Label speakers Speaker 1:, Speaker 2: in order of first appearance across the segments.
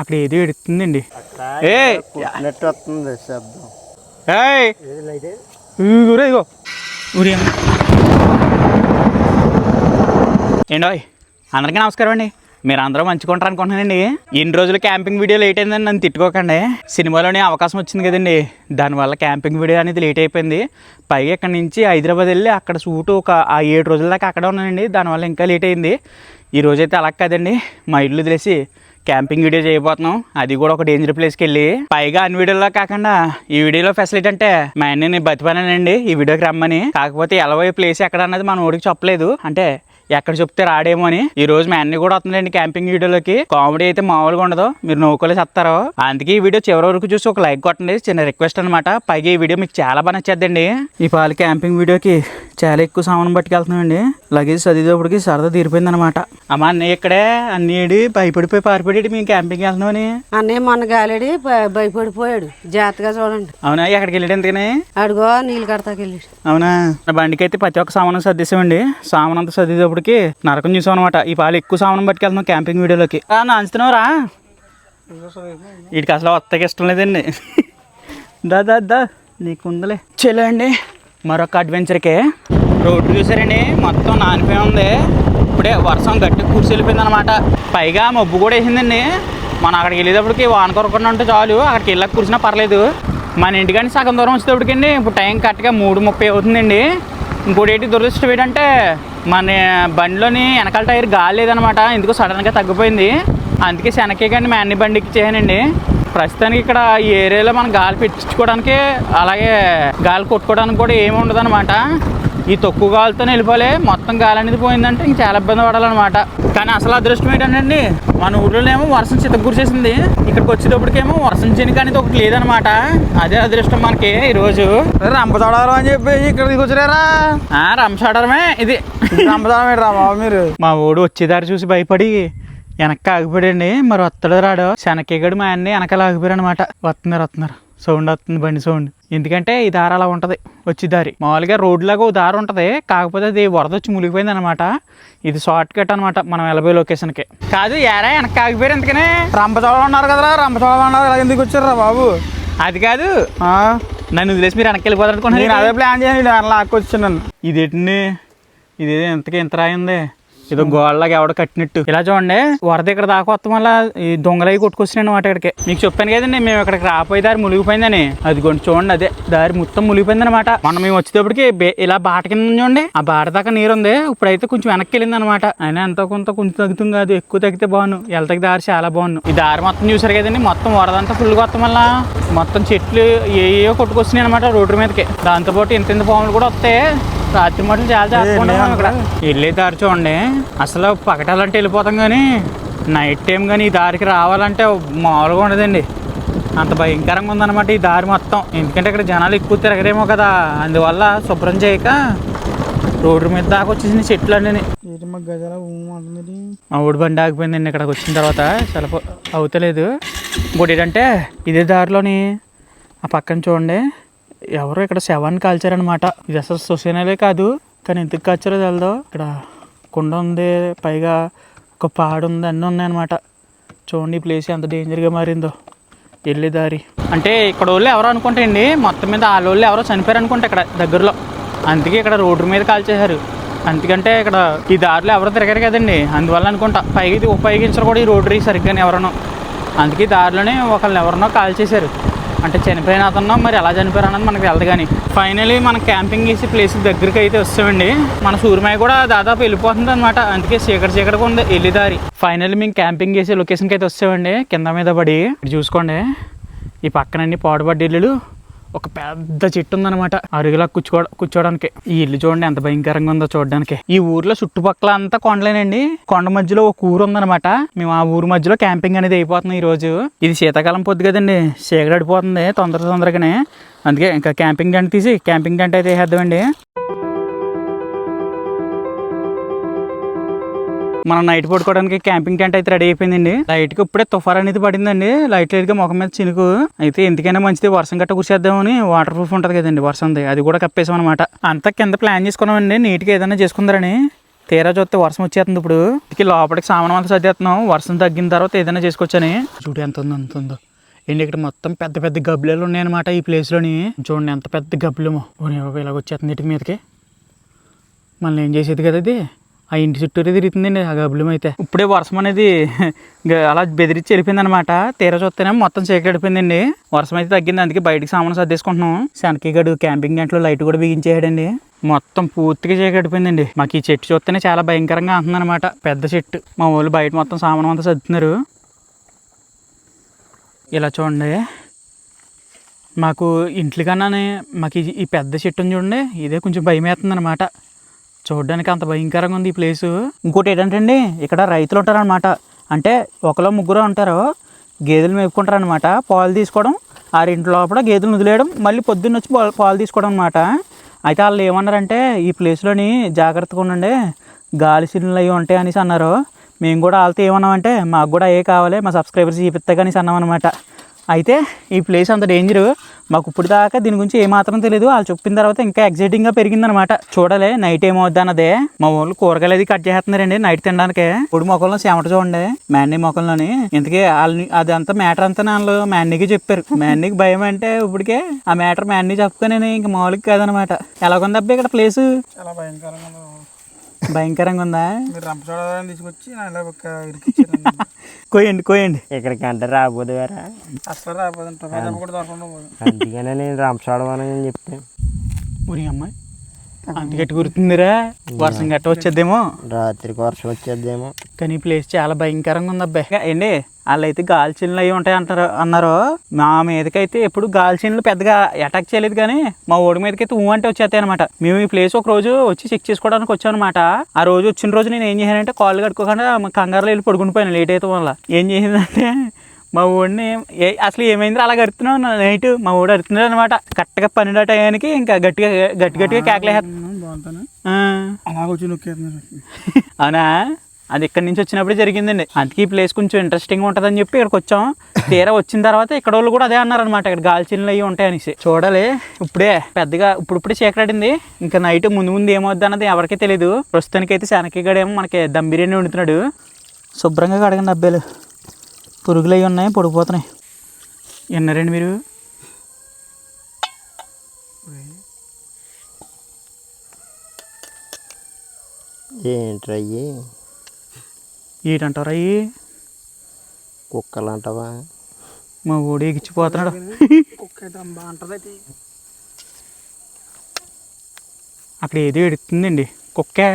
Speaker 1: అక్కడ ఏదో ఎడుతుందండి. ఏ!
Speaker 2: నెట్ వస్తుంది శబ్దం.
Speaker 1: ఏయ్! ఊరే ఇగో. ఊరి ఏండోయ్ అందరికీ నమస్కారం అండి. మీరు అందరూ మంచుకుంటారు అనుకుంటున్నానండి. ఇన్ని రోజులు క్యాంపింగ్ వీడియో లేట్ అయిందని నన్ను తిట్టుకోకండి. సినిమాలోనే అవకాశం వచ్చింది కదండి. దానివల్ల క్యాంపింగ్ వీడియో అనేది లేట్ అయిపోయింది. పైగా ఇక్కడ నుంచి హైదరాబాద్ వెళ్ళి అక్కడ షూట్ ఒక ఆ ఏడు రోజుల దాకా అక్కడే ఉన్నానండి. దానివల్ల ఇంకా లేట్ అయింది. ఈ రోజైతే అలా కాదండి. మా ఇల్లు వదిలేసి క్యాంపింగ్ వీడియో చేయబోతున్నాం. అది కూడా ఒక డేంజర్ ప్లేస్కి వెళ్ళి. పైగా అన్ని వీడియోలో కాకుండా ఈ వీడియోలో ఫెసిలిటీ అంటే మా అన్ని నేను బతిపానండి ఈ వీడియోకి రమ్మని. కాకపోతే ఎలా ప్లేస్ ఎక్కడ అన్నది మన ఊరికి చెప్పలేదు. అంటే ఎక్కడ చెప్తే రాడేమో అని. ఈ రోజు మా అన్ని కూడా వస్తుందండి క్యాంపింగ్ వీడియోలోకి. కామెడీ అయితే మామూలుగా ఉండదు. మీరు నవ్వుకోలే చెప్తారు అందుకే ఈ వీడియో చివరి వరకు చూసి ఒక లైక్ కొట్టండి. చిన్న రిక్వెస్ట్ అనమాట పైగా ఈ వీడియో మీకు చాలా బాగా నచ్చేద్దండి. ఈ పాలు క్యాంపింగ్ వీడియోకి చాలా ఎక్కువ సామాన్ పట్టుకెళ్తున్నామండి. లగేజ్ చదివేటప్పటికి సరదా తీరిపోయింది అనమాట అమ్మ అన్నయ్య ఇక్కడే. అన్నయ్యడి భయపడిపోయి పారిపడి మేము క్యాంపింగ్ వెళ్తున్నామని
Speaker 3: అన్నయ్య మొన్న గాలిడి భయపడిపోయాడు. జాగ్రత్తగా చూడండి.
Speaker 1: అవునా? ఎక్కడికి వెళ్ళాడు ఎందుకని?
Speaker 3: అడుగో నీళ్ళు కడతాకి వెళ్ళాడు.
Speaker 1: అవునా? బండికి అయితే ప్రతి ఒక్క సామాను సర్దేశామండి. సామాన్ అంతా సర్దేటప్పటికి నరకం చూసాం అనమాట ఈ పాలు ఎక్కువ సామాన్ పట్టుకెళ్తున్నాం క్యాంపింగ్ వీడియోలోకి నా వీటికి అసలు వత్తకి ఇష్టం లేదండి. దా దా దా. నీకు ఉందిలే. చలో అండి. మరొక అడ్వెంచర్కి రోడ్డు చూసారండి. మొత్తం నానిపోయి ఉంది. ఇప్పుడే వర్షం గట్టి కూర్చి వెళ్ళిపోయింది అనమాట పైగా మబ్బు కూడా వేసిందండి. మనం అక్కడికి వెళ్ళేటప్పటికి వాన కొరకుండా ఉంటే చాలు. అక్కడికి వెళ్ళక కూర్చున్నా పర్లేదు. మన ఇంటికాని సగం దూరం వచ్చేటప్పటికండి ఇప్పుడు టైం కరెక్ట్గా మూడు ముప్పై అవుతుందండి. ఇంకోటి ఏంటి దురదృష్టం ఏంటంటే మన బండిలోని వెనకాల టైర్ గాలి లేదనమాట. ఎందుకు సడన్గా తగ్గిపోయింది. అందుకే శనకే కానీ మా అన్ని బండికి చేయనండి ప్రస్తుతానికి ఇక్కడ ఈ ఏరియాలో మనం గాలి పెట్టించుకోవడానికి అలాగే గాలి కొట్టుకోవడానికి కూడా ఏమి ఉండదు ఈ తక్కువ గాలితోనే వెళ్ళిపోలే మొత్తం గాలి అనేది పోయిందంటే ఇంక చాలా ఇబ్బంది పడాలన్నమాట. కానీ అసలు అదృష్టం ఏంటంటే మన ఊర్లోనేమో వర్షం చిత్తకూర్చేసింది ఇక్కడికి వచ్చేటప్పటికేమో వర్షం చినుక అనేది ఒకటి లేదనమాట అదే అదృష్టం మనకి ఈరోజు.
Speaker 2: రంపచోడారం అని చెప్పేసి ఇక్కడికి వచ్చారా
Speaker 1: ఆ, రంసాడరమే ఇది.
Speaker 2: రంపచోడం రా బాబు మీరు?
Speaker 1: మా ఊడు వచ్చేదారి చూసి భయపడి వెనక్కి ఆగిపోయాడండి. మరి వస్తాడో రాడో? శనకేగడు మా అన్ని వెనకాల ఆగిపోయారు అనమాట వస్తున్నారు వస్తున్నారు. సౌండ్ వస్తుంది బండి సౌండ్. ఎందుకంటే ఈ దారి అలా ఉంటుంది. వచ్చే దారి. మామూలుగా రోడ్ లాగా ఓ దారి ఉంటుంది. కాకపోతే అది వరద వచ్చి మునిగిపోయింది అనమాట ఇది షార్ట్ కట్ అనమాట మనం వెళ్ళబోయే లొకేషన్కి కాదు ఏరా వెనక్కి ఆగిపోయారు ఎందుకనే?
Speaker 2: రంపచోడం అన్నారు కదరా రంపచోడం అన్నారు ఇలా ఎందుకు వచ్చారా బాబు?
Speaker 1: అది కాదు.
Speaker 2: ఆ?
Speaker 1: నన్ను వదిలేసి మీరు వెనక్కి వెళ్ళిపోతారు
Speaker 2: నేను
Speaker 1: అనుకున్నాను
Speaker 2: అదే ప్లాన్ చేయండి అలా వచ్చాను
Speaker 1: ఇదేంటి ఇదేదో ఎంతకి ఎంత రాయింది ఏదో గోడలాగా ఎవడో కట్టినట్టు. ఇలా చూడండి వరద ఇక్కడ దాకా వస్తాం వల్ల ఈ దొంగలవి కొట్టుకొచ్చినాయి అనమాట ఇక్కడికి. మీకు చెప్పాను కదండి మేము ఇక్కడికి రాపోయే దారి మునిగిపోయిందని. అది కొంచెం చూడండి అదే దారి మొత్తం మునిగిపోయింది అనమాట మనం మేము వచ్చేటప్పటికి ఇలా బాట కింద చూడండి ఆ బాట దాకా నీరు ఉంది. ఇప్పుడైతే కొంచెం వెనక్కి వెళ్ళింది అనమాట అయినా ఎంతో కొంత కొంచెం తగ్గుతుంది కాదు ఎక్కువ తగ్గితే బాగున్నాను వెళ్తాకి దారి చాలా బాగున్నాను ఈ దారి మొత్తం చూసారు కదండి మొత్తం వరద అంతా ఫుల్గా వస్తాం వల్ల మొత్తం చెట్లు ఏయో కొట్టుకొచ్చినాయి అనమాట రోడ్డు మీదకి. దాంతోపాటు ఇంత ఇంత పాములు కూడా వస్తాయి. రాత్రి మట్లు చాలా ఇక్కడ. వెళ్ళే దారి చూడండి. అసలు పగటాలంటే వెళ్ళిపోతాం కానీ నైట్ టైం కానీ ఈ దారికి రావాలంటే మామూలుగా ఉండదండి. అంత భయంకరంగా ఉందన్నమాట ఈ దారి మొత్తం. ఎందుకంటే ఇక్కడ జనాలు ఎక్కువ తిరగరేమో కదా అందువల్ల శుభ్రం చేయక రోడ్డు మీద దాకా వచ్చేసింది చెట్లు
Speaker 2: అంటుంది
Speaker 1: మా ఊడి బండి ఆగిపోయిందండి ఇక్కడికి వచ్చిన తర్వాత. చాలా అవుతలేదు. ఇంకోటి ఏంటంటే ఇదే దారిలోని ఆ పక్కన చూడండి. ఎవరో ఇక్కడ శవాన్ని కాల్చారనమాట ఇది అసలు సొసైనలే కాదు కానీ ఎందుకు కాల్చారో తెలదు? ఇక్కడ కుండ ఉంది పైగా ఒక పాడు ఉంది అన్నీ ఉన్నాయన్నమాట. చూడండి ఈ ప్లేస్ ఎంత డేంజర్గా మారిందో. వెళ్ళే దారి. అంటే ఇక్కడ వాళ్ళు ఎవరో అనుకుంటండి మొత్తం మీద వాళ్ళ వాళ్ళు ఎవరో చనిపోయారు అనుకుంటా ఇక్కడ దగ్గరలో. అందుకే ఇక్కడ రోడ్డు మీద కాల్చేశారు. అందుకంటే ఇక్కడ ఈ దారిలో ఎవరో తిరగారు కదండి అందువల్ల అనుకుంటా. పైగా ఇది ఉపయోగించరు కూడా ఈ రోడ్డు సరిగ్గా ఎవరనో. అందుకే దారిలోనే ఒకళ్ళని ఎవరినో కాల్ చేశారు అంటే చనిపోయిన అతను మరి ఎలా చనిపోయారు అన్నది మనకు తెలదు కానీ ఫైనలీ మనం క్యాంపింగ్ చేసే ప్లేస్ దగ్గరికి అయితే వస్తామండి మన సూర్యమయ్య కూడా దాదాపు వెళ్ళిపోతుంది అనమాట అందుకే చీకటి చీకటిగా ఉంది వెళ్ళి దారి. ఫైనల్లీ మేము క్యాంపింగ్ చేసే లొకేషన్కి అయితే వస్తామండి కింద మీద పడి చూసుకోండి. ఈ పక్కనండి పాడుబడ్డ ఇల్లులు. ఒక పెద్ద చెట్టు ఉందన్నమాట అరుగులా కూర్చో కూర్చోడానికి ఈ ఇల్లు చూడండి ఎంత భయంకరంగా ఉందో చూడడానికి. ఈ ఊర్లో చుట్టుపక్కల అంతా కొండలేనండి. కొండ మధ్యలో ఒక ఊరు ఉందన్నమాట. మేము ఆ ఊరు మధ్యలో క్యాంపింగ్ అనేది అయిపోతుంది ఈ రోజు ఇది శీతాకాలం పొద్దు కదండి. చీకటడిపోతుంది తొందర తొందరగానే. అందుకే ఇంకా క్యాంపింగ్ టెంట్ తీసి క్యాంపింగ్ టెంట్ అయితే వేసేద్దామండి. మనం నైట్ పడుకోవడానికి క్యాంపింగ్ టెంట్ అయితే రెడీ అయిపోయిందండి. లైట్కి ఇప్పుడే తుఫార్ అనేది పడిందండి. లైట్ లైట్గా ముఖం మీద చినుకు. అయితే ఎందుకైనా మంచిది వర్షం గట్ట కూర్చేద్దామని వాటర్ ప్రూఫ్ ఉంటది కదండి వర్షంది అది కూడా కప్పేసాం అనమాట అంతా కింద ప్లాన్ చేసుకున్నామండి. నీట్గా ఏదైనా చేసుకుందరని. తీరా చూస్తే వర్షం వచ్చేస్తుంది ఇప్పుడు. ఇక లోపలికి సామాన్ అంతా సర్దేస్తున్నాం. వర్షం తగ్గిన తర్వాత ఏదైనా చేసుకోవచ్చని చూడు ఎంత ఉందో ఎంత ఉందో. ఏంటి ఇక్కడ మొత్తం పెద్ద పెద్ద గబ్బులు ఉన్నాయన్నమాట ఈ ప్లేస్లోని చూడండి ఎంత పెద్ద గబ్బులేమో. ఇలాగ వచ్చేస్తుంది ఇటు మీదకి. మళ్ళీ ఏం చేసేది కదా ఇది? ఆ ఇంటి చుట్టూరే తిరుగుతుందండి ఆ గబ్బులం అయితే. ఇప్పుడే వర్షం అనేది అలా బెదిరించి వెళ్ళిపోయింది అనమాట తీరా చూస్తేనే మొత్తం చీకటిపోయిందండి. వర్షం అయితే తగ్గింది అందుకే బయటికి సామాన్ సర్దేసుకుంటున్నాం. శనకిగడు క్యాంపింగ్ గంటలో లైట్ కూడా బిగించేయడండి మొత్తం పూర్తిగా చీకటిపోయిందండి. మాకు ఈ చెట్టు చూస్తేనే చాలా భయంకరంగా అంటుంది అనమాట పెద్ద చెట్టు. మా వాళ్ళు బయట మొత్తం సామాన్ అంతా సర్దుతున్నారు. ఇలా చూడండి. మాకు ఇంట్లో కన్నానే మాకు ఈ- ఈ పెద్ద చెట్టు చూడండి ఇదే కొంచెం భయం వేస్తుంది అనమాట చూడడానికి అంత భయంకరంగా ఉంది ఈ ప్లేసు ఇంకోటి ఏంటంటే అండి ఇక్కడ రైతులు ఉంటారనమాట అంటే ఒకలో ముగ్గురు ఉంటారు గేదెలు మేపుకుంటారు అనమాట పాలు తీసుకోవడం ఆరింటి లోపల గేదెలు వదిలేయడం మళ్ళీ పొద్దున్న వచ్చి పాలు పాలు తీసుకోవడం అనమాట అయితే వాళ్ళు ఏమన్నారంటే ఈ ప్లేస్లోని జాగ్రత్తగా ఉండండి గాలి సిలిండర్లు అవి ఉంటాయి అనేసి అన్నారు. మేము కూడా వాళ్ళతో ఏమన్నామంటే మాకు కూడా ఏ కావాలి మా సబ్స్క్రైబర్స్ కానీ అనేసి అనమాట అయితే ఈ ప్లేస్ అంత డేంజర్ మాకు ఇప్పుడు దాకా దీని గురించి ఏమాత్రం తెలియదు వాళ్ళు చెప్పిన తర్వాత ఇంకా ఎగ్జైటింగ్గా పెరిగిందనమాట. చూడాలి నైట్ ఏమవుద్ది అన్నదే. మా ఊళ్ళు కూరగాయలు అది కట్ చేస్తున్నారండి నైట్ తినడానికి. ఇప్పుడు మొక్కల్లో చెమట చూడండి మ్యాన్నీ మొక్కల్లోని ఇంతకీ వాళ్ళని అదంతా మ్యాటర్ అంతా వాళ్ళు మ్యాన్నీకి చెప్పారు. మ్యాన్నీకి భయం అంటే ఇప్పటికే ఆ మ్యాటర్ మ్యాన్నీ చెప్పుకొని ఇంకా మామూలుగా కాదనమాట. ఎలాగుందబ్బా ఇక్కడ ప్లేస్
Speaker 2: చాలా భయంకరంగా
Speaker 1: భయంకరంగా ఉందా?
Speaker 2: మీరు రంపచోడవరం తీసుకొచ్చి నా ఇలా ఒక ఇరికిచ్చారు
Speaker 1: కోయండి కోయండి
Speaker 4: ఇక్కడికి అంటే రాబోదు వేరా?
Speaker 2: అసలు కూడా దొరకకుండా పోదు.
Speaker 4: అందుకనే నేను రంపచోడవరం అని చెప్తాను
Speaker 1: ఊరి అమ్మాయి అంత గట్టి గుర్తుందిరా వర్షం గట్ట వచ్చేద్దేమో.
Speaker 4: రాత్రికి వర్షం వచ్చేద్దేమో.
Speaker 1: కానీ ఈ ప్లేస్ చాలా భయంకరంగా ఉంది అబ్బాయి ఏంటి? వాళ్ళైతే గాల్చీన్లు అవి ఉంటాయి అంటారు అన్నారు. మా మీదకైతే ఎప్పుడు గాల్చీన్లు పెద్దగా అటాక్ చేయలేదు కానీ మా ఓడి మీదకైతే ఊ అంటే వచ్చేస్తాయి అనమాట మేము ఈ ప్లేస్ ఒక రోజు వచ్చి చెక్ చేసుకోవడానికి వచ్చాం అనమాట ఆ రోజు వచ్చిన రోజు నేను ఏం చేశానంటే కాళ్ళు కట్టుకోకుండా మా కంగారులో వెళ్ళి పడుకునిపోయాను లేట్ అయితే వల్ల ఏం చేసిందంటే మా ఊడిని ఏ అసలు ఏమైంది అలా అరుతున్నావు నైట్ మా ఊడు అరుతున్నాడు అనమాట కరెక్ట్గా పన్నెండు టయానికి ఇంకా గట్టిగా గట్టి గట్టిగా కేకలేస్తాను అవునా? అది ఇక్కడ నుంచి వచ్చినప్పుడు జరిగిందండి. అందుకే ఈ ప్లేస్ కొంచెం ఇంట్రెస్టింగ్ ఉంటుందని చెప్పి ఇక్కడికి వచ్చాం. తీరా వచ్చిన తర్వాత ఇక్కడ వాళ్ళు కూడా అదే అన్నారనమాట ఇక్కడ గాల్చిన్లు అవి ఉంటాయి అనేసి చూడాలి ఇప్పుడే పెద్దగా ఇప్పుడు ఇప్పుడే ఇంకా నైట్ ముందు ముందు ఏమవుద్ది అన్నది ఎవరికీ తెలియదు ప్రస్తుతానికి అయితే శనకిగడేమో మనకి దమ్ బిర్యానీ వండుతున్నాడు. శుభ్రంగా కడగండి అబ్బాయిలు పురుగులు అవి ఉన్నాయి పొడిపోతున్నాయి. విన్నారండి మీరు?
Speaker 4: ఏంట్రయ్యే
Speaker 1: ఏంటంటారు అయ్యి
Speaker 4: కుక్కలు అంటావా
Speaker 1: మా ఊడి ఎగిచ్చిపోతున్నాడు అక్కడ ఏదో ఎడుతుందండి కుక్కే.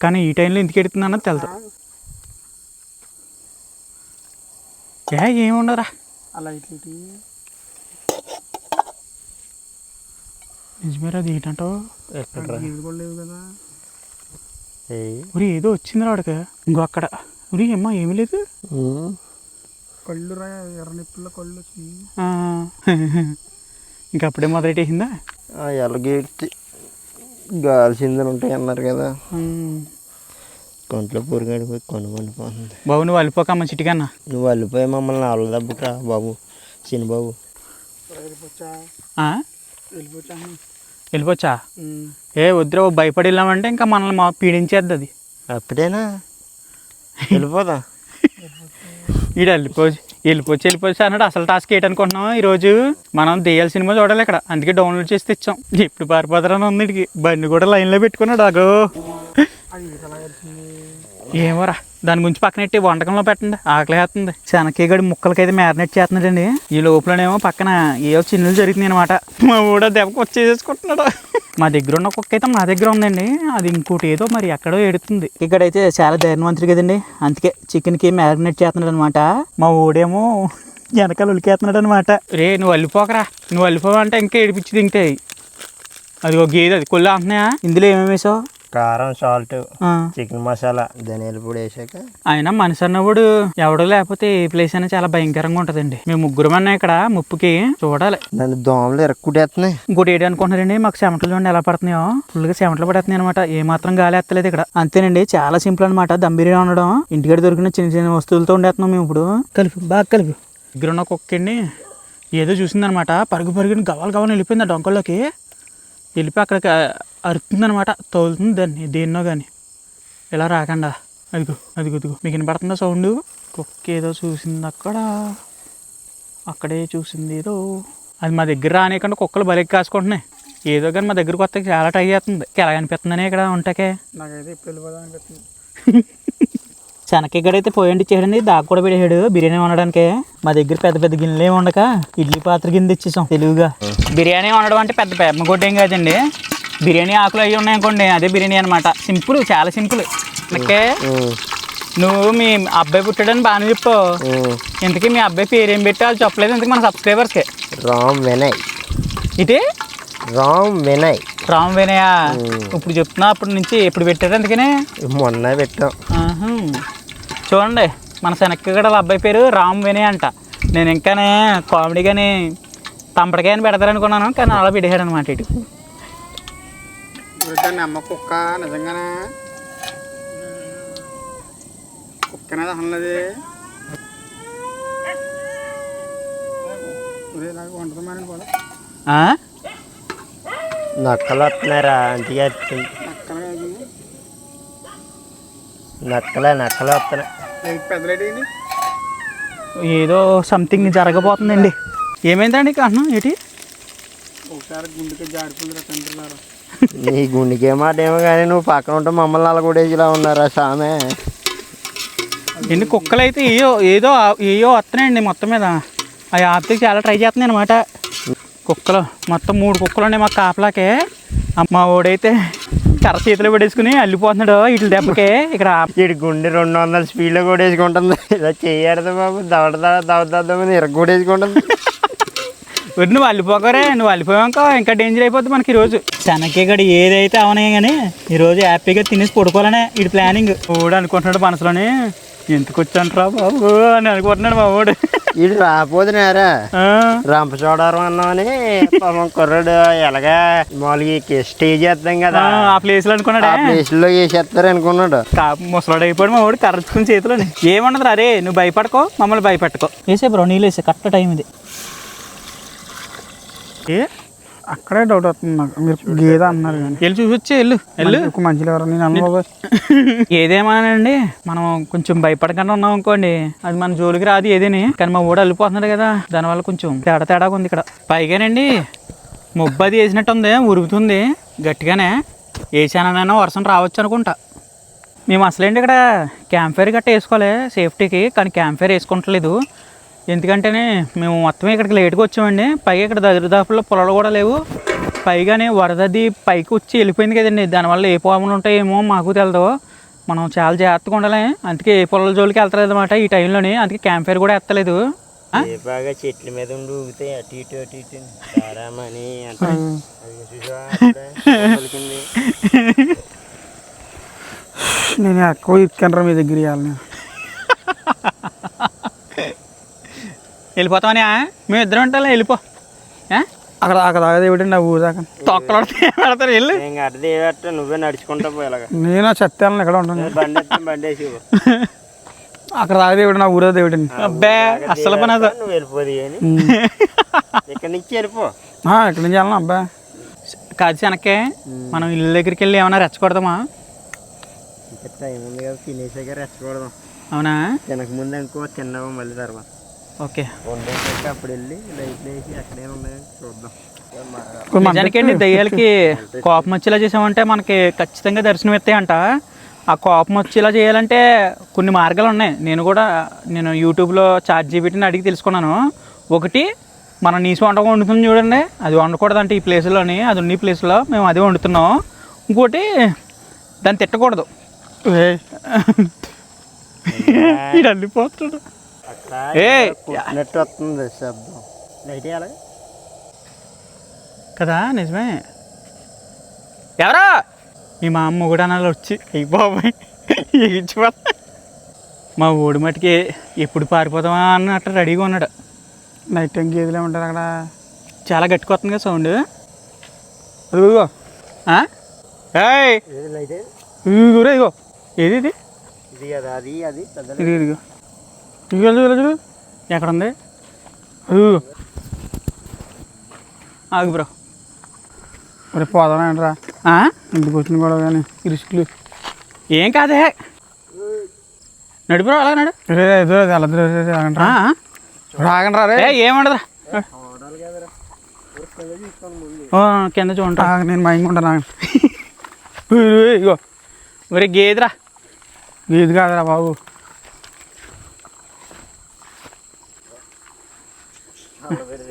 Speaker 1: కానీ ఈ టైంలో ఎందుకు ఎడుతుంది అన్నది తెలుసు ఏ ఏముండదురా
Speaker 2: అలా ఇట్లా.
Speaker 1: నిజమేరా అది ఏంటంటావు?
Speaker 2: లేవు కదా.
Speaker 1: ఉరి ఏదో వచ్చింది వాడికి. ఇంకో అక్కడ. ఉరి అమ్మా ఏమీ లేదు.
Speaker 2: కళ్ళు రా ఎర్ర నిప్పుల్లో కళ్ళు వచ్చింది.
Speaker 1: ఇంకా అప్పుడే మొదలెట్టేసిందా?
Speaker 4: ఆ ఎలాగేడ్చి గాలి సిందులు ఉంటాయి అన్నారు కదా. కొంట్లో పొరుగడిపోయి కొను పండిపోతుంది
Speaker 1: బాబు నువ్వు వెళ్ళిపోకమ్మ చిటికన్నా.
Speaker 4: నువ్వు వెళ్ళిపోయి మమ్మల్ని ఆవుల దెబ్బకి రా బాబు. చిన్న బాబు.
Speaker 2: వెళ్ళిపోచ్చా
Speaker 1: ఆ?
Speaker 2: వెళ్ళిపోచ్చా?
Speaker 1: ఏ వద్దురా భయపడి వెళ్ళామంటే ఇంకా మనల్ని మా పీడించేద్ది అది.
Speaker 4: అప్పుడేనా? వెళ్ళిపోదా?
Speaker 1: ఈడు వెళ్ళిపో వెళ్ళిపోవచ్చు వెళ్ళిపోవచ్చు అన్నాడు. అసలు టాస్క్ ఏంటనుకుంటున్నాం ఈరోజు మనం దెయ్యాల సినిమా చూడాలి ఇక్కడ. అందుకే డౌన్లోడ్ చేసి తెచ్చాం. ఎప్పుడు పారిపోతారని ఉంది బండి కూడా లైన్లో పెట్టుకున్నాడు అగో ఏమోరా. దాని గురించి పక్కన పెట్టి వంటకంలో పెట్టండి ఆకలి వేస్తుంది. శనకేగడి ముక్కలకైతే మ్యారినేట్ చేస్తున్నాడండి. ఈ లోపలనేమో పక్కన ఏవో చిన్నులు జరుగుతున్నాయి అనమాట మా ఊడ దెబ్బకి వచ్చేసేసుకుంటున్నాడు. మా దగ్గర ఉన్న కుక్క అయితే మా దగ్గర ఉందండి. అది ఇంకోటి ఏదో మరి ఎక్కడో ఎడుతుంది ఇక్కడైతే చాలా ధైర్యవంతుడు కదండి. అందుకే చికెన్కి మ్యారినేట్ చేస్తున్నాడు అనమాట మా ఊడేమో వెనకాల ఉలికేస్తున్నాడు అనమాట రే నువ్వు వెళ్ళిపోకరా నువ్వు వెళ్ళిపోవంటే ఇంకా ఏడిపించి తింటాయి. అది ఒక గేదె అది. కొల్లు అంటున్నాయా? ఇందులో ఏమేమి వేసావు?
Speaker 4: కారం సాల్ట్. చికెన్ మసాలా ధనియాల పొడి వేసాక
Speaker 1: ఆయన మనిషి అన్నప్పుడు ఎవడో లేకపోతే ఈ ప్లేస్ అనేది చాలా భయంకరంగా ఉంటదండి. మేము ముగ్గురం అన్నా ఇక్కడ ముప్పుకి చూడాలి.
Speaker 4: నన్ను దోమలు ఎరక్కుడేస్తున్నాయి
Speaker 1: ఇంకోటి ఏంటి అనుకుంటున్నారండి మాకు చెమటలు చూడండి ఎలా పడుతున్నాయో. ఫుల్గా చెమటలు పడుతున్నాయి అనమాట ఏ మాత్రం గాలి ఎత్తలేదు ఇక్కడ. అంతేనండి చాలా సింపుల్ అనమాట దమ్ బిర్యానీ ఉండడం. ఇంటికాడ దొరికిన చిన్న చిన్న వస్తువులతో ఉండేస్తున్నాం మేము ఇప్పుడు. కలిపి బాగా కలిపి. దగ్గర ఉన్న కుక్కండి ఏదో చూసిందనమాట పరుగు పరుగుని గవాలు గవాలు వెళ్ళిపోయింది ఆ డొంకల్లోకి. వెళ్ళిపోయి అక్కడికి అరుతుందనమాట తోలుతుంది దాన్ని దేన్నో కానీ ఇలా రాకండా. అదిగో అదిగో అదిగో. మీకు వినపడుతుందా సౌండ్? కుక్క ఏదో చూసింది అక్కడ. అక్కడే చూసింది ఏదో. అది మా దగ్గర రానియకుండా కుక్కలు బలికి కాసుకుంటున్నాయి. ఏదో కానీ మా దగ్గరకు వస్తే చాలా ట్రై చేస్తుంది ఎలా అనిపిస్తుందని ఇక్కడ ఉంటాకే.
Speaker 2: నాకైతే ఇప్పుడు వెళ్ళిపోదాం అనిపిస్తుంది.
Speaker 1: శనక్కిగడైతే పోయండి చేయడండి దాకా కూడా పెట్టాడు బిర్యానీ వండడానికి. మా దగ్గర పెద్ద పెద్ద గిన్నెలు ఏమి ఉండక ఇడ్లీ పాత్ర కింద ఇచ్చేసాం. తెలుగుగా. బిర్యానీ వండడం అంటే పెద్ద పెమ్మగొడ్డ ఏం కాదండి. బిర్యానీ ఆకులు అవి ఉన్నాయనుకోండి అదే బిర్యానీ అనమాట సింపుల్ చాలా సింపుల్. ఓకే? నువ్వు మీ అబ్బాయి పుట్టాడని బాగానే చెప్పావు ఇంతకీ మీ అబ్బాయి పేరు ఏం పెట్టాలో చెప్పలేదు ఇంతకీ మన సబ్స్క్రైబర్స్కి
Speaker 4: రామ్ వినయ్.
Speaker 1: ఇది
Speaker 4: రామ్ వినయ్.
Speaker 1: రామ్ వినయ? ఇప్పుడు చెప్తున్నా అప్పటి నుంచి ఎప్పుడు పెట్టాడు అందుకనే?
Speaker 4: మొన్న పెట్టాం.
Speaker 1: చూడండి మన శనక్కగడ అబ్బాయి పేరు రామ్ వినయ్ అంట. నేను ఇంకానే కామెడీగాని తంపడికాయ అని పెడతారనుకున్నాను కానీ అలా పెట్టాడు అనమాట ఇటు
Speaker 2: అమ్మ కుక్క నిజంగానే. అన్నది కూడా
Speaker 1: ఆ?
Speaker 4: నక్కలు వస్తున్నారా
Speaker 2: కాదు.
Speaker 4: నక్కలే నక్కలు వస్తున్నాయి.
Speaker 1: ఏదో సంథింగ్ జరగబోతుందండి. ఏమైందండి కారణం ఏంటి?
Speaker 2: ఒకసారి గుండెకి జారిపోయింది తండ్రిలారా
Speaker 4: నీ గుండెకే మాట ఏమో కానీ నువ్వు పక్కన ఉంటే మమ్మల్ని అలగొడేసిలా ఉన్నారా సామె?
Speaker 1: ఎన్ని కుక్కలు అయితే ఏయో ఏదో ఏయో వస్తున్నాయండి మొత్తం మీద. అవి ఆపితే చాలా ట్రై చేస్తున్నాయి అనమాట కుక్కలు మొత్తం మూడు కుక్కలు ఉన్నాయి మా కాపలాకే. ఆ మా ఓడైతే కర్ర చేతిలో పెట్టేసుకుని అల్లిపోతున్నాడు వీటి దెబ్బకే. ఇక్కడ
Speaker 4: ఇటు గుండె రెండు వందల స్పీడ్లో కొట్టేసుకుంటుంది. ఇలా చేయడదు బాబు. దవడ దవదామని ఇరగొడేసుకుంటుంది
Speaker 1: ఒరి నువ్వు అల్లిపోకరే. నువ్వు అల్లిపోయాక. ఇంకా డేంజర్ అయిపోద్ది మనకి ఈరోజు శనక్కి గడి ఏదైతే అవనే కానీ ఈరోజు హ్యాపీగా తినేసి పడుకోవాలనే ఇది ప్లానింగ్ ఓడు అనుకుంటున్నాడు మనసులోని. ఎందుకు వచ్చాంట్రా బాబు అని అనుకుంటున్నాడు మా ఓడు
Speaker 4: ఇటు రాపోతున్నారా
Speaker 1: ఆ,
Speaker 4: రంపచోడవరం అన్నామని పాపం కుర్రాడు ఎలాగా మామూలుగా స్టేజ్ చేస్తాం
Speaker 1: ఆ,
Speaker 4: కదా.
Speaker 1: ఆ ప్లేస్లో అనుకున్నాడే?
Speaker 4: ఆ ప్లేస్లో వేసేస్తారు అనుకున్నాడు.
Speaker 1: ముసలాడు అయిపోయాడు మా వాడు కర్రచుకుని చేతిలోని ఏమన్నది అరే నువ్వు భయపడకో మమ్మల్ని భయపెట్టుకో. వేసే బ్రో నీళ్ళు వేసే కరెక్ట్ టైం ఇది. ఏ?
Speaker 2: అక్కడే డౌట్ వస్తుంది నాకు. మీరు గేదె అన్నారు కానీ.
Speaker 1: వెళ్ళి చూసి వచ్చి వెళ్ళు వెళ్ళు.
Speaker 2: ఎక్కువ మంచిగా ఎవరు నేను అనుభవ
Speaker 1: ఏదేమానండి? మనం కొంచెం భయపడకుండా ఉన్నాం అనుకోండి. అది మన జోలికి రాదు ఏదేని. కానీ మా ఊడు వెళ్ళిపోతున్నాడు కదా దానివల్ల కొంచెం తేడా తేడాగా ఉంది ఇక్కడ. పైగానండి మొబ్బు అది వేసినట్టు ఉంది ఉరుగుతుంది గట్టిగానే వేసానైనా వర్షం రావచ్చు అనుకుంటా. మేము అసలేంటి ఇక్కడ క్యాంప్ ఫైర్ గట్ట వేసుకోవాలి సేఫ్టీకి కానీ క్యాంప్ ఫైర్ వేసుకుంటలేదు. ఎందుకంటేనే మేము మొత్తం ఇక్కడికి లేట్గా వచ్చామండి. పైగా ఇక్కడ దరిదాపుల్లో పొలాలు కూడా లేవు. పైగానే వరదది పైకి వచ్చి వెళ్ళిపోయింది కదండి. దానివల్ల ఏ పాములు ఉంటాయేమో మాకు తెలదు. మనం చాలా జాగ్రత్తగా ఉండాలి. అందుకే ఏ పొలాల జోలికి వెళ్తలేదు అనమాట ఈ టైంలోని అందుకే క్యాంప్ ఫైర్ కూడా ఎత్తలేదు.
Speaker 4: బాగా చెట్ల మీద ఉండి ఊగితే అటు ఇటు అటు ఇటు.
Speaker 2: నేను ఎక్కువ ఇక్కనరా మీ దగ్గర ఇవ్వాలి నేను.
Speaker 1: వెళ్ళిపోతామని మేము ఇద్దరం ఉంటాం వెళ్ళిపో. ఆ?
Speaker 2: అక్కడ అక్కడ దాకా ఏమిటండి ఆ ఊరు దాకా.
Speaker 1: తొక్కలు పెడతారు వెళ్ళు.
Speaker 4: ఇంకా అడ్డది నువ్వే నడుచుకుంటా పోయేలాగా.
Speaker 2: నేను ఆ చెత్త వెళ్ళను ఇక్కడ ఉంటాను
Speaker 4: బండి ఎత్తే బండి వేసి ఇవ్వు.
Speaker 2: అక్కడ దాకా దేవుడు నా ఊరే దేవుడండి
Speaker 1: అబ్బే అస్సలు పని అది
Speaker 4: నువ్వు వెళ్ళిపోదు అని ఇక్కడి నుంచి వెళ్ళిపో.
Speaker 2: ఎక్కడి నుంచి వెళ్ళను అబ్బా.
Speaker 1: కాదు వెనక్కే మనం ఇల్లు దగ్గరికి వెళ్ళి ఏమైనా రెచ్చగొడదామా?
Speaker 4: ఇంకా టైం ఉంది కదా తినేసాక రెచ్చకూడదాం
Speaker 1: అవునా?
Speaker 4: తినక ముందు అనుకో తిన్నాము మళ్ళీ తర్వాత.
Speaker 1: ఓకే.
Speaker 4: వండేసాక అప్పుడు వెళ్ళి లైట్లు వేసి అక్కడే ఉన్నాయని చూద్దాం.
Speaker 2: ఇప్పుడు మన
Speaker 1: నిజానికండి దయ్యాలకి కోపం వచ్చేలా చేసామంటే మనకి ఖచ్చితంగా దర్శనం ఇస్తాయంట ఆ కోపం వచ్చేలా చేయాలంటే కొన్ని మార్గాలు ఉన్నాయి. నేను కూడా నేను యూట్యూబ్లో చార్ట్ జీబీటీని అడిగి తెలుసుకున్నాను. ఒకటి మనం నీసు వంట వండుతుంది చూడండి. అది వండకూడదంటే ఈ ప్లేస్లోని. అది ఉన్న ఈ ప్లేస్లో మేము అదే వండుతున్నాం. ఇంకోటి దాన్ని తిట్టకూడదు. వీడు అల్లిపోతాడు ఏయ్!
Speaker 4: కొట్టినట్టు వస్తుంది శబ్దం. లైట్ వేయాలి.
Speaker 1: కదా నిజమే. ఎవరా? మీ మా అమ్మ కూడా అనాలి వచ్చి అయ్యి బాబాయ్ మా ఓడి మటుకి ఎప్పుడు పారిపోతామా అన్నట్టు రెడీగా ఉన్నాడు.
Speaker 2: నైట్ టైం గేదెలు ఏమంటారు అక్కడ?
Speaker 1: చాలా గట్టికొస్తుంది కదా సౌండ్.
Speaker 2: అది ఇదిగో.
Speaker 1: ఆ? ఏయ్!
Speaker 4: ఏది
Speaker 1: ఇది?
Speaker 4: ఇది కదా అది అది
Speaker 2: ఇదిగో. చూడు చూడు
Speaker 1: ఎక్కడ ఉంది
Speaker 2: ఇదిగో
Speaker 1: ఆగు బ్రో.
Speaker 2: మరి పోదామేంట్రా
Speaker 1: ఆ?
Speaker 2: ఇంటికి వచ్చిన కూడా కానీ రిస్క్లు.
Speaker 1: ఏం కాదే? నడిపిరా అలా నడు.
Speaker 2: రే ఏదో వెళ్ళదు
Speaker 1: ఆ,
Speaker 2: రాగండి రా.
Speaker 1: ఏముండదురా కింద చూడండి.
Speaker 2: నేను మైంగ్ ఉంటాను ఇగో
Speaker 1: ఒరే గేదెరా.
Speaker 2: ఇది కాదురా బాబు
Speaker 1: ఆ?
Speaker 4: ఏది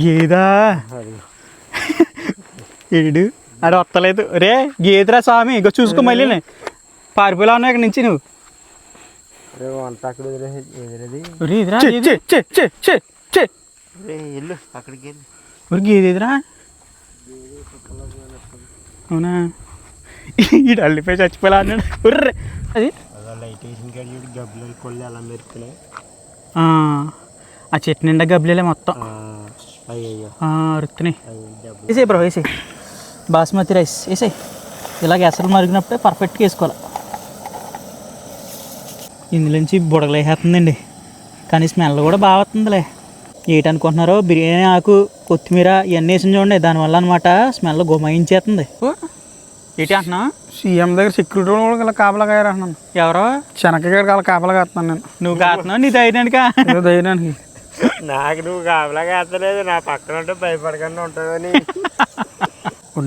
Speaker 1: గేదా. ఏడు ఆడ వస్తలేదు రే గేదెరా స్వామి ఇగో చూసుకో మళ్ళీ పారిపోలా ఉన్నాయి ఇక్కడ నుంచి నువ్వు.
Speaker 4: అక్కడ
Speaker 1: అవునా? ఈడు అల్లిపోయి చచ్చిపోలే అన్నాడు అది?
Speaker 4: లైట్ వేసిన కాడ గబ్బులు కొల్లి అలా మెరుతున్నాయి
Speaker 1: ఆ, ఆ చెట్టు నిండా గబ్బిలేలే మొత్తం.
Speaker 4: డబ్బులు
Speaker 1: వేసేయి బ్రో వేసేయి. బాస్మతి రైస్ వేసేయి. ఇలాగ ఎసరు మరిగినప్పుడే పర్ఫెక్ట్గా వేసుకోవాలి. ఇందులోంచి బుడగలేసేస్తుందండి కానీ స్మెల్ కూడా బాగా వస్తుందిలే. ఏంటనుకుంటున్నారో? బిర్యానీ ఆకు కొత్తిమీర ఇవన్నీ వేసి చూడండి. దానివల్ల అనమాట స్మెల్ గుమాయించేస్తుంది ఏంటి అంటున్నా
Speaker 2: సీఎం దగ్గర సెక్యూరిటీ కూడా ఇలా కాపలా కాయరాను
Speaker 1: ఎవరో?
Speaker 2: శనక్కాయ గారు అలా కాపలా కాస్తున్నాను నేను.
Speaker 1: నువ్వు కాస్తున్నావు? నీ ధైర్యానికా?
Speaker 2: ఏదో ధైర్యానికి.
Speaker 4: నాకు నువ్వు కాపలాగా ఎత్తలేదు నా పక్కన ఉంటే భయపడకుండా ఉంటుందని.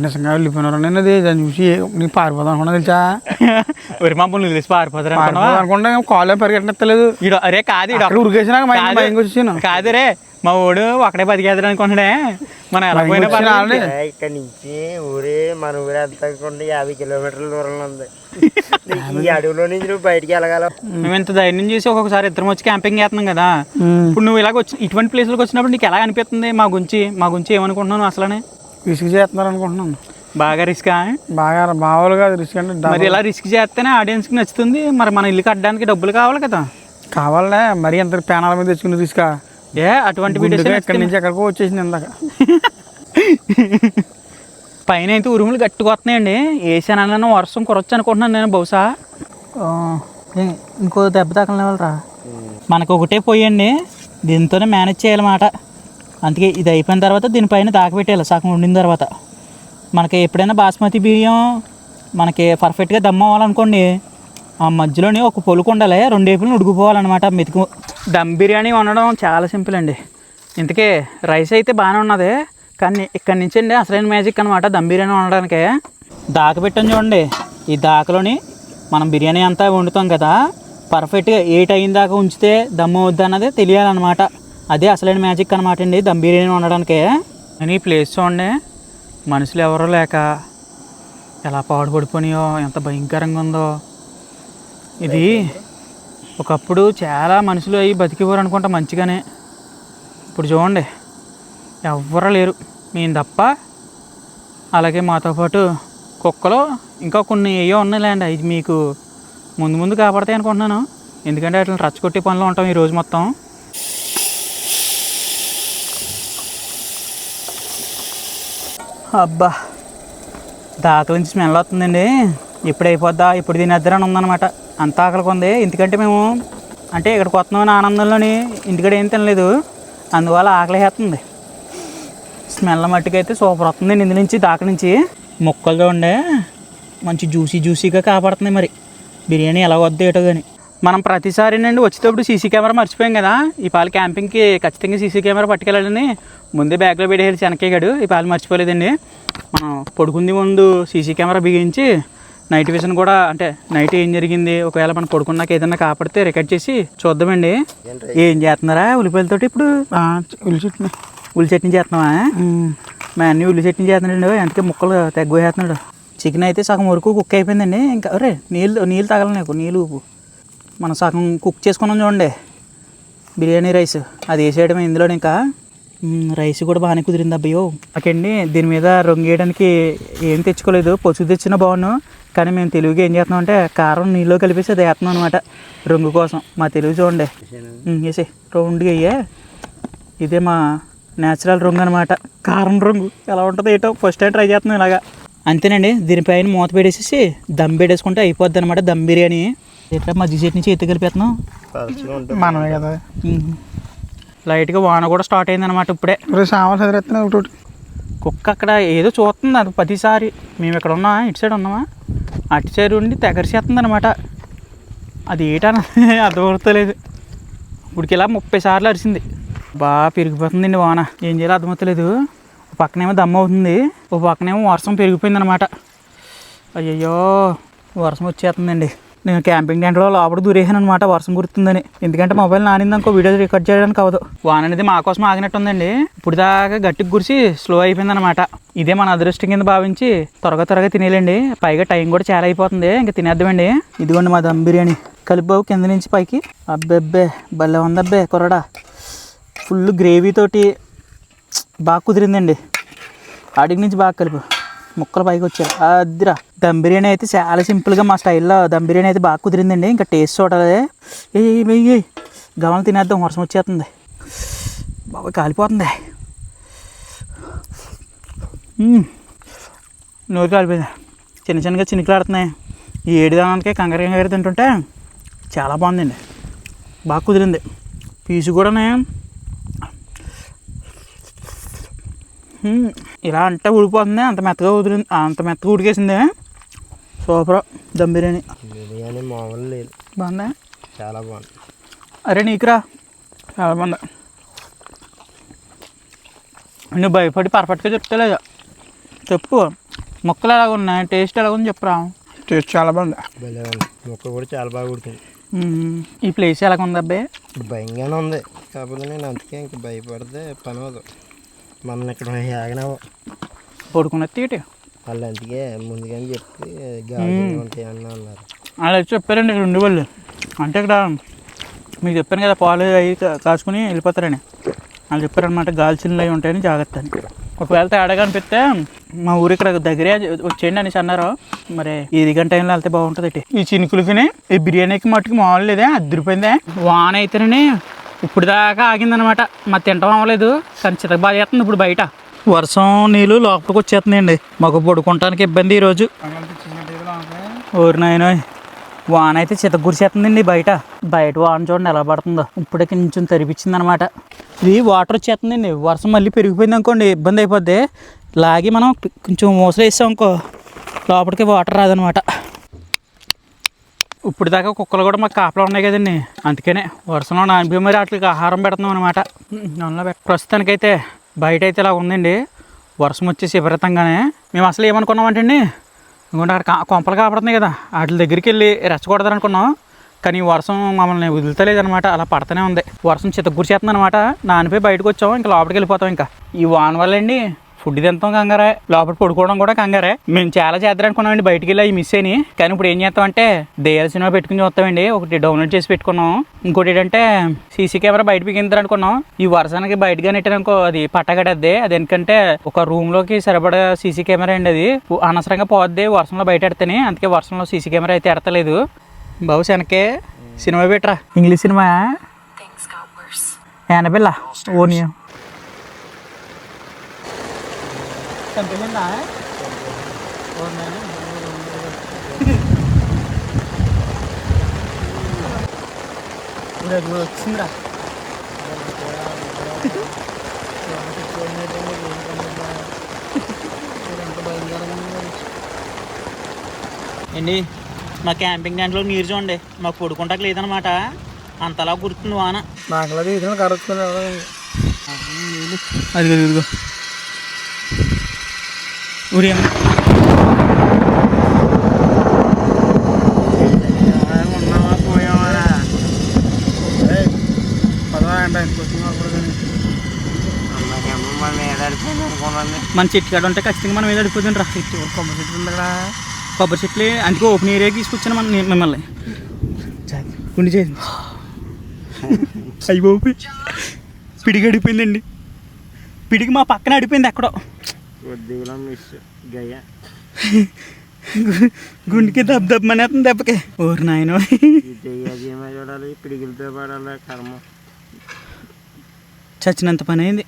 Speaker 2: నిజంగా వెళ్ళిపోయినారు నేను అది దాన్ని చూసి నీకు పారిపోదాం అనుకున్నా తెలుసా
Speaker 1: ఒరి మమ్మల్ని వదిలేసి పారిపోతారు అనుకున్నావా
Speaker 2: పారిపోదాం అనుకుంటే కాలే పరిగెట్టలేదు
Speaker 1: ఈడు అరే కాదు
Speaker 2: అక్కడ ఉరికేసినాక మైండ్
Speaker 1: కాదు.
Speaker 2: భయంగా వచ్చేసాను
Speaker 1: కాదురే మా ఓడు ఒకడే బతికేద్దరు అనుకుంటున్నాడే మనం ఎలా పోయినా
Speaker 2: వచ్చిన
Speaker 4: ఏ, ఇక్కడ నుంచి ఊరే మన ఊరే అంతకుండా యాభై కిలోమీటర్ల దూరంలో ఉంది ఈ అడవిలో నుంచి నువ్వు బయటికి వెళ్ళగలవు
Speaker 1: మేము ఇంత ధైర్యం చేసి ఒక్కొక్కసారి ఇద్దరం వచ్చి క్యాంపింగ్ చేస్తున్నాం కదా ఇప్పుడు నువ్వు ఇలాగ వచ్చి ఇటువంటి ప్లేస్లకు వచ్చినప్పుడు నీకు ఎలా అనిపిస్తుంది మా గురించి మా గురించి ఏమనుకుంటున్నాను అసలనే
Speaker 2: రిస్క్ చేస్తున్నారు అనుకుంటున్నాను
Speaker 1: బాగా రిస్క్?
Speaker 2: బాగా మామూలు కాదు రిస్క్ అంటే
Speaker 1: మరి ఇలా రిస్క్ చేస్తేనే ఆడియన్స్కి నచ్చుతుంది? మరి మన ఇల్లు కట్టడానికి డబ్బులు కావాలి కదా.
Speaker 2: కావాలనే మరి ఎంత ప్యానాల మీద తెచ్చుకుని రిస్క్?
Speaker 1: ఏ అటువంటి వీడియోస్
Speaker 2: ఎక్కడి నుంచి ఎక్కడికో వచ్చేసింది ఇందాక.
Speaker 1: పైన అయితే ఉరుములు గట్టుకొస్తున్నాయండి వేసానన్న వర్షం కురొచ్చు అనుకుంటున్నాను నేను బహుశా. ఇంకో దెబ్బ తగలనివ్వరా మనకు ఒకటే పోయండి. దీంతోనే మేనేజ్ చేయాలన్నమాట అందుకే ఇది అయిపోయిన తర్వాత దీనిపైన దాకబెట్టేయాలి. సగం ఉండిన తర్వాత. మనకి ఎప్పుడైనా బాస్మతి బియ్యం మనకి పర్ఫెక్ట్గా దమ్ అవ్వాలనుకోండి ఆ మధ్యలోనే ఒక పొలుకు ఉండాలి. రెండు వైపులు ఉడికిపోవాలన్నమాట. మెతుకు దమ్ బిర్యానీ వండడం చాలా సింపుల్ అండి. ఇంతకీ రైస్ అయితే బాగానే ఉన్నది. కానీ ఇక్కడి నుంచి అండి అసలైన మ్యాజిక్ అనమాట దమ్ బిర్యానీ వండడానికి. దాక పెట్టాను చూడండి. ఈ దాకలోని మనం బిర్యానీ అంతా వండుతాం కదా. పర్ఫెక్ట్గా ఏ టైం దాకా ఉంచితే దమ్ అవుద్ది అన్నది తెలియాలన్నమాట. అదే అసలైన మ్యాజిక్ అనమాట అండి. దమ్ బిర్యానీ వండడానికి. కానీ ఈ ప్లేస్ చూడండి మనుషులు ఎవరో లేక ఎలా పాడుపడిపోయినాయో ఎంత భయంకరంగా ఉందో. ఇది ఒకప్పుడు చాలా మనుషులు అవి బతికేవారు అనుకుంటా మంచిగానే. ఇప్పుడు చూడండి ఎవ్వరు లేరు. మేము తప్ప అలాగే మాతో పాటు కుక్కలు ఇంకా కొన్ని ఏయో ఉన్నాయిలేండి. ఇది మీకు ముందు ముందు కాపాడతాయి అనుకుంటున్నాను. ఎందుకంటే అట్లా రచ్చగొట్టే పనులు ఉంటాం ఈ రోజు మొత్తం. అబ్బా దాకల నుంచి స్మెల్ వస్తుందండి. ఎప్పుడు అయిపోద్దా? ఇప్పుడు తినేద్దరని ఉందన్నమాట. అంత ఆకలికి ఉంది. ఎందుకంటే మేము అంటే ఇక్కడికి వస్తున్నామని ఆనందంలోని ఇంటికాడ ఏం తినలేదు. అందువల్ల ఆకలి వేస్తుంది. స్మెల్ మట్టుకైతే సూపర్ వస్తుందండి ఇందు నుంచి దాక నుంచి. ముక్కలు చూడండి మంచి జ్యూసీ జ్యూసీగా కాపాడుతుంది మరి. బిర్యానీ ఎలా వద్ద ఏటో కానీ మనం ప్రతిసారి నుండి వచ్చేటప్పుడు సీసీ కెమెరా మర్చిపోయాం కదా. ఈ పాలు క్యాంపింగ్కి ఖచ్చితంగా సీసీ కెమెరా పట్టుకెళ్ళాలని ముందే బ్యాగ్లో పెట్టేసి వెనకేగాడు ఈ పాలు మర్చిపోలేదండి. మనం పడుకుంది ముందు సీసీ కెమెరా బిగించి నైట్ విజన్ కూడా అంటే నైట్ ఏం జరిగింది ఒకవేళ మనం పడుకున్నాక ఏదైనా కాపాడితే రికార్డ్ చేసి చూద్దామండి. ఏం చేస్తున్నారా? ఉల్లిపాయలతోటి ఇప్పుడు
Speaker 2: ఉల్లి చెట్టు
Speaker 1: ఉల్లి చట్నీ చేస్తున్నావా? మా అన్ని ఉల్లి చట్నీ చేస్తున్నాడు అందుకే ముక్కలు తగ్గు వేస్తున్నాడు చికెన్ అయితే సగం వరకు కుక్ అయిపోయిందండి. ఇంకా అరే నీళ్ళు నీళ్ళు తగల నీకు నీళ్ళు ఉప్పు మనం సగం కుక్ చేసుకున్నాం చూడండి. బిర్యానీ రైస్. అది వేసేయడం ఇందులో ఇంకా. రైస్ కూడా బాగానే కుదిరింది అబ్బయ్యో నాకండి దీని మీద రంగు వేయడానికి ఏం తెచ్చుకోలేదు. పొచ్చు తెచ్చినా బాగున్నాను కానీ మేము తెలుగుగా ఏం చేస్తున్నాం అంటే కారం నీళ్ళు కలిపేసి అది వేస్తున్నాం అనమాట రంగు కోసం. మా తెలుగు చూడండి. వేసే రౌండ్గా అయ్యే ఇదే మా న్యాచురల్ రంగు అనమాట కారం రంగు. ఎలా ఉంటుందో ఏటో ఫస్ట్ టైం ట్రై చేస్తున్నాం ఇలాగా. అంతేనండి. దీనిపైన మూత పెట్టేసేసి దమ్ పెట్టేసుకుంటే అయిపోద్ది అనమాట దమ్ బిర్యానీ. ఇట్లా మజ్జిగ చట్నీ చేతి కలిపేస్తున్నాం
Speaker 2: మనమే కదా.
Speaker 1: లైట్గా వాన కూడా స్టార్ట్ అయింది అనమాట ఇప్పుడే
Speaker 2: సామాన్ చదివేస్తున్నా ఒకటి
Speaker 1: కుక్క అక్కడ ఏదో చూస్తుంది అది ప్రతిసారి మేము ఇక్కడ ఉన్నా ఇటు సైడ్ ఉన్నామా? అటు సైడ్ ఉండి తెగరిసేస్తుంది అనమాట అది ఏటన్నది అర్థమవుతలేదు. ఇప్పటికి ఇలా ముప్పై సార్లు అరిసింది. బాగా పెరిగిపోతుందండి వాన. ఏం చేయాలో అర్థమవుతలేదు. ఒక పక్కనేమో దమ్మ అవుతుంది. ఒక పక్కనేమో వర్షం పెరిగిపోయింది అనమాట అయ్యయ్యో వర్షం వచ్చేస్తుందండి. నేను క్యాంపింగ్ టెంట్లో లోపల దూరేసాను అనమాట వర్షం కురుతుందని ఎందుకంటే మొబైల్ నానింది అనుకో వీడియో రికార్డ్ చేయడానికి అవ్వదు. వాన అనేది మా కోసం ఆగినట్టుందండి. ఇప్పుడు దాకా గట్టికి గురిసి స్లో అయిపోయింది అనమాట ఇదే మన అదృష్టం కింద భావించి త్వరగా త్వరగా తినేయాలండి. పైగా టైం కూడా చాలా అయిపోతుంది. ఇంకా తినేద్దామండి. ఇదిగోండి మా దమ్ బిర్యానీ. కలిపావు కింద నుంచి పైకి. అబ్బెబ్బే భలే ఉందబ్బే కొరడా. ఫుల్ గ్రేవీ తోటి బాగా కుదిరిందండి. అడిగి నుంచి బాగా కలిపి ముక్కలు పైకి వచ్చాయి. అదిరా. దమ్ బిర్యానీ అయితే చాలా సింపుల్గా మా స్టైల్లో దమ్ బిర్యానీ అయితే బాగా కుదిరిందండి. ఇంకా టేస్ట్ చూడాలి. ఏ గమలు తినేద్దాం. వర్షం వచ్చేస్తుంది. బాగా కాలిపోతుంది. నోరు కాలిపోయింది. చిన్న చిన్నగా చినుకులాడుతున్నాయి. ఈ ఏడుదానానికి కంగారు కంగారు తింటుంటే చాలా బాగుందండి. బాగా కుదిరింది. పీసు కూడానే మ్మ్. ఇలా అంటే ఉడిపోతుంది అంత మెత్తగా ఉదిరింది అంత మెత్తగా ఉడికేసింది సూపర్. దమ్ బిర్యానీ.
Speaker 4: బిర్యానీ మామూలు లేదు.
Speaker 1: బాగుందా?
Speaker 4: చాలా బాగుంది.
Speaker 1: అరే నీకురా. చాలా బాగుంది. నువ్వు భయపడి పర్ఫెక్ట్గా చెప్తలేదు? చెప్పు. మొక్కలు ఎలాగ ఉన్నాయి? టేస్ట్ ఎలాగ ఉంది చెప్పురా.
Speaker 2: టేస్ట్ చాలా బాగుంది.
Speaker 4: ముక్క కూడా చాలా బాగా ఉడుతుంది.
Speaker 1: ఈ ప్లేస్ ఎలాగ ఉంది అబ్బాయి
Speaker 4: భయంగానే ఉంది. కాకపోతే నేను అందుకే ఇంక భయపడితే పని అవ్వదు. మన ఇక్కడ ఆగినావు
Speaker 1: పడుకున్న తీటి.
Speaker 4: వాళ్ళు అందుకే ముందుగానే చెప్పి ఉంటాయి అన్న అన్నారు.
Speaker 1: అలా చెప్పారండి ఇక్కడ ఉండేవాళ్ళు. అంటే ఇక్కడ మీకు చెప్పాను కదా పాలు అవి కాచుకుని వెళ్ళిపోతారని. వాళ్ళు చెప్పారనమాట గాల్చిన్లు అవి ఉంటాయని జాగ్రత్త అని. ఒకవేళ తేడాగా అనిపిస్తే మా ఊరు ఇక్కడ దగ్గరే వచ్చేయండి అనేసి అన్నారు. మరి ఇది గంట టైంలో వెళ్తే బాగుంటుంది. ఈ చినుకులకి ఈ బిర్యానీకి మట్టుకు మామూలు లేదే అద్దరిపోయిందే. వాన అయితేనే ఇప్పుడు దాకా ఆగిందనమాట మా తింటాం అవ్వలేదు. కానీ చితక బాగా చేస్తుంది ఇప్పుడు బయట. వర్షం నీళ్ళు లోపలికి వచ్చేస్తున్నాయండి. మాకు పడుకోవటానికి ఇబ్బంది ఈరోజు. ఓరి నాయన వాన అయితే చిత గురిసేస్తుందండి బయట. బయట వాన చూడండి ఎలా పడుతుందో. ఇప్పుడే కొంచెం తెరిపించింది అనమాట ఇది వాటర్ వచ్చేస్తుందండి. వర్షం మళ్ళీ పెరిగిపోయింది అనుకోండి ఇబ్బంది అయిపోద్ది. లాగి మనం కొంచెం మూసలు వేసాం అనుకో లోపలికి వాటర్ రాదనమాట ఇప్పుడు దాకా కుక్కలు కూడా మాకు కాపలా ఉన్నాయి కదండి. అందుకనే వర్షంలో నానిపోయి మరి వాటికి ఆహారం పెడుతున్నాం అనమాట నల్ల ప్రస్తుతానికైతే బయట అయితే ఇలా ఉందండి. వర్షం వచ్చేసి విపరీతంగానే. మేము అసలు ఏమనుకున్నామంటే అండి ఇంకోటి అక్కడ కొంపలు కాపడుతున్నాయి కదా. వాటి దగ్గరికి వెళ్ళి రెచ్చగొడతారు అనుకున్నాం కానీ వర్షం మమ్మల్ని వదులుతలేదు అనమాట అలా పడుతూనే ఉంది. వర్షం చిత్తగురిచేస్తుంది అనమాట నానిపోయి బయటకు వచ్చాం. ఇంకా లోపలికి వెళ్ళిపోతాం ఇంకా. ఈ వాన వల్ల అండి ఫుడ్ తింటాం కంగారే లోపల పడుకోవడం కూడా కంగారే. మేము చాలా చేద్దాం అనుకున్నామండి బయటికి వెళ్ళి అవి మిస్ అయినాయి. కానీ ఇప్పుడు ఏం చేస్తామంటే దయ్యాల సినిమా పెట్టుకుని చూస్తామండి. ఒకటి డౌన్లోడ్ చేసి పెట్టుకున్నాం. ఇంకోటి ఏంటంటే సీసీ కెమెరా బయట బిగించారు అనుకున్నాం. ఈ వర్షానికి బయటగా నెట్టారనుకో అది పట్టగడద్ది అది ఎందుకంటే ఒక రూమ్లోకి సరిపడా సీసీ కెమెరా అండి అది. అనవసరంగా పోద్ది వర్షంలో బయట ఎడతాని. అందుకే వర్షంలో సీసీ కెమెరా అయితే ఎడతలేదు. బాబు శనకే సినిమా పెట్టరా? English cinema? ఏనబిల్ల ఓనియా. చంపేసిందా వచ్చిందిరా. ఏంటి? మా క్యాంపింగ్ టెంట్లో నీరు చూడండి. మాకు పడుకుంటాక లేదనమాట అంతలా గుర్తుంది వాన.
Speaker 2: నాకు ఇది కరెక్ట్
Speaker 1: అదిగో ఇదిగో ఊరి
Speaker 2: ఉన్నావా పోయావా పదవా అంటే కొద్దిగా కూడా కానీ
Speaker 4: అమ్మకేమో మన
Speaker 1: చెట్టు కాడ ఉంటే ఖచ్చితంగా మనం ఏదో అడిపోతుంది రా. చెట్టు
Speaker 2: కొమ్మ చెట్టు ఉంది
Speaker 1: కొబ్బరి చెట్లు అందుకే ఓపెన్ ఏరియాకి తీసుకొచ్చాను మన మిమ్మల్ని. గుండి చేసింది అయ్యి బాబు పిడికి అడిపోయిందండి. పిడికి మా పక్కన అడిపోయింది ఎక్కడో. గుండెకి దెబ్బ దెబ్బమనేస్తుంది దెబ్బకి. ఓరు నాయన.
Speaker 4: చూడాలి పిడిగిలతో పడాలి కర్మ.
Speaker 1: చచ్చినంత పని అయింది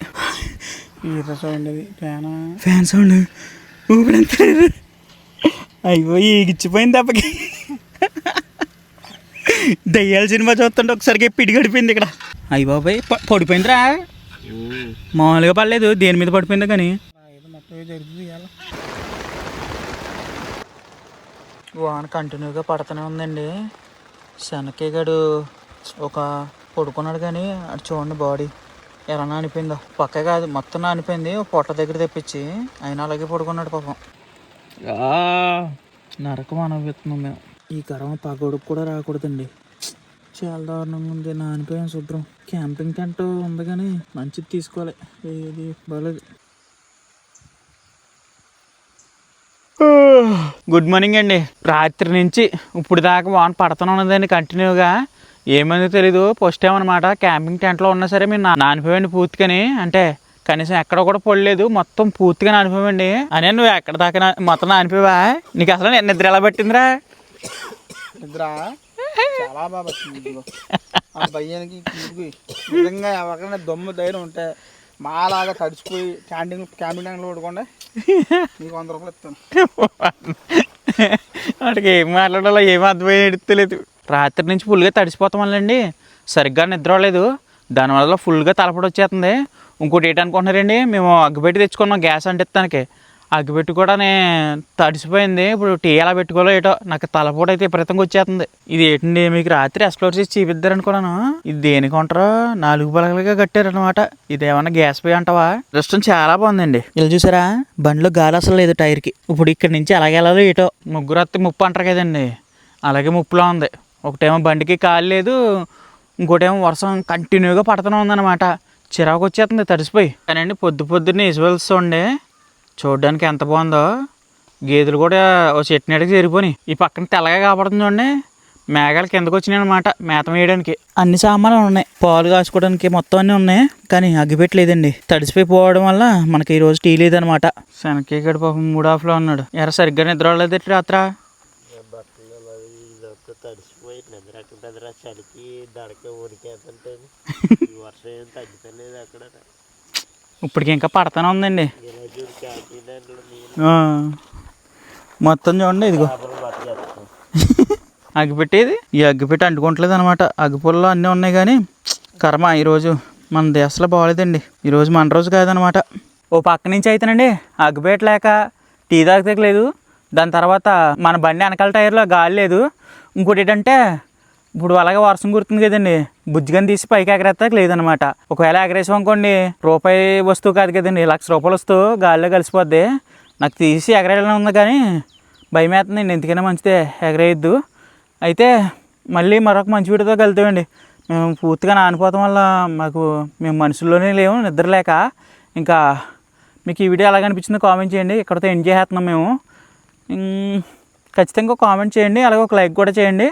Speaker 2: ఈత చూడండి ఫ్యాన్?
Speaker 1: Fan sound. ఊపిరంత అయ్యో ఈగిచ్చిపోయింది దెబ్బకి. దయ్యాల సినిమా చూస్తుంటే ఒకసారికి పిడి గడిపోయింది ఇక్కడ. అయ్య బాబాయ్ పడిపోయిందిరా. మామూలుగా పడలేదు దేని మీద పడిపోయిందో కానీ.
Speaker 2: ఏదో జరుగుతుంది ఇవాళ.
Speaker 1: వాన కంటిన్యూగా పడుతూనే ఉందండి. శనక్కి గడు ఒక పడుకున్నాడు కానీ అటు చూడండి బాడీ ఎలా నానిపోయిందో. పక్క కాదు మొత్తం నానిపోయింది. ఒక పొట్ట దగ్గర తెప్పించి ఆయన అలాగే పడుకున్నాడు పాపం. నరకం అనుభవిస్తున్నాం మేము. ఈ కరం పగొడుకు కూడా రాకూడదండి. చాలా దారుణంగా ఉంది. నానిపోయాం శుభ్రం. క్యాంపింగ్ టెంట్ ఉంది కానీ మంచిది తీసుకోవాలి. ఇది బాగాలేదు గుడ్ మార్నింగ్ అండి. రాత్రి నుంచి ఇప్పుడు దాకా వాన పడుతూనే ఉన్నదండి కంటిన్యూగా. ఏమైందో తెలీదు. ఫస్ట్ ఏమన్నమాట అనమాట క్యాంపింగ్ టెంట్లో ఉన్నా సరే మీరు నానిపోయండి పూర్తికని. అంటే కనీసం ఎక్కడ కూడా పడలేదు. మొత్తం పూర్తిగా నానిపోయండి అనే నువ్వు ఎక్కడ దాకా మొత్తం నానిపోయావా? నీకు అసలు నిద్ర ఎలా పట్టిందిరా?
Speaker 2: నిద్ర? చాలా బాగా ఆ భయ్యానికి నిజంగా ఎవరికైనా దమ్ము ధైర్యం ఉంటే మాలాగా తడిచిపోయి క్యాంటీన్ క్యాంటీన్ ట్యాంక్లో పడుకోండి. నీకు వంద రూపాయలు ఇస్తాను.
Speaker 1: వాడికి ఏం మాట్లాడాలో ఏం అర్థమయ్యేది రాత్రి నుంచి ఫుల్గా తడిసిపోతాం సరిగ్గా నిద్ర లేదు దానివల్ల ఫుల్గా తలపడి వచ్చేస్తుంది. ఇంకోటి ఏంటనుకుంటున్నారండి మేము అగ్గిపెట్టి తెచ్చుకున్నాం గ్యాస్ అంటిస్తానికి. అగ్గిపెట్టి కూడా తడిసిపోయింది. ఇప్పుడు టీ ఎలా పెట్టుకోవాలో ఏటో నాకు తలపోటు అయితే విపరీతంగా వచ్చేస్తుంది. ఇది ఏంటండి? మీకు రాత్రి ఎక్స్ప్లోర్ చేసి చూపిద్దారు అనుకున్నాను ఇది దేనికి ఉంటారో నాలుగు పలకలుగా కట్టారు అనమాట ఇది ఏమన్నా గ్యాస్ పోయి అంటావా? రెస్టారెంట్ చాలా బాగుందండి. ఇలా చూసారా? బండిలో గాలి అసలు లేదు టైర్కి. ఇప్పుడు ఇక్కడ నుంచి అలాగే వెళ్ళాలో ఏటో. ముగ్గురు వస్తే ముప్పు అంటారు కదండి. అలాగే ముప్పులా ఉంది. ఒకటేమో బండికి కాలు లేదు. ఇంకోటేమో వర్షం కంటిన్యూగా పడుతూనే ఉందన్నమాట. చిరాకు వచ్చేస్తుంది తడిసిపోయి. కానండి పొద్దు పొద్దున్నే విజువల్స్ ఉండే చూడడానికి ఎంత బాగుందో. గేదెలు కూడా ఓ చెట్టు నీడకి చేరిపోయి ఈ పక్కన తెల్లగా కాపాడుతుంది చూడండి. మేఘాలు కిందకు వచ్చినాయి అనమాట మేత వేయడానికి. అన్ని సామాన్లు ఉన్నాయి. పాలు కాసుకోవడానికి మొత్తం అన్నీ ఉన్నాయి కానీ అగ్గిపెట్టలేదండి తడిసిపోయి పోవడం వల్ల మనకి ఈ రోజు టీ లేదనమాట శనక్కి పాపం మూడు ఆఫ్లో ఉన్నాడు. ఎర సరిగ్గా నిద్ర లేదు రాత్ర? ఇప్పటికి ఇంకా పడతానే ఉందండి. మొత్తం చూడండి ఇదిగో. అగ్గిపెట్టేది? ఈ అగ్గిపెట్టి అంటుకోవట్లేదు అనమాట అగ్గిపుల్లలో అన్నీ ఉన్నాయి కానీ కర్మ ఈరోజు మన దేశంలో బాగోలేదండి. ఈరోజు మన రోజు కాదనమాట ఓ పక్క నుంచి అయితేనండి అగ్గిపేట లేక టీ తాగితే లేదు. దాని తర్వాత మన బండి వెనకాల టైర్లో గాలి లేదు. ఇంకోటి ఏంటంటే ఇప్పుడు అలాగే వర్షం కుడుతుంది కదండి. బుజ్జిగని తీసి పైకి ఎగరేస్తాక లేదనమాట ఒకవేళ ఎగరేసాం అనుకోండి రూపాయి వస్తువు కాదు కదండి. లక్ష రూపాయలు వస్తువు గాలిలో కలిసిపోద్ది. నాకు తీసి ఎగరేయాలని ఉంది కానీ భయం వేస్తుందండి. ఎందుకైనా మంచిదే ఎగరేయద్దు. అయితే మళ్ళీ మరొక మంచి వీడితో కలుతామండి మేము పూర్తిగా నానిపోతాం వల్ల మాకు మేము మనుషుల్లోనే లేము నిద్ర లేక. ఇంకా మీకు ఈ వీడియో ఎలాగ అనిపించిందో కామెంట్ చేయండి. ఇక్కడతో ఎంజాయ్ చేస్తున్నాం మేము. ఖచ్చితంగా కామెంట్ చేయండి. అలాగే ఒక లైక్ కూడా చేయండి.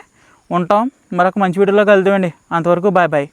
Speaker 1: ఉంటాం. మరొక మంచి వీడియోలో కలుద్దామండి అంతవరకు బాయ్ బాయ్.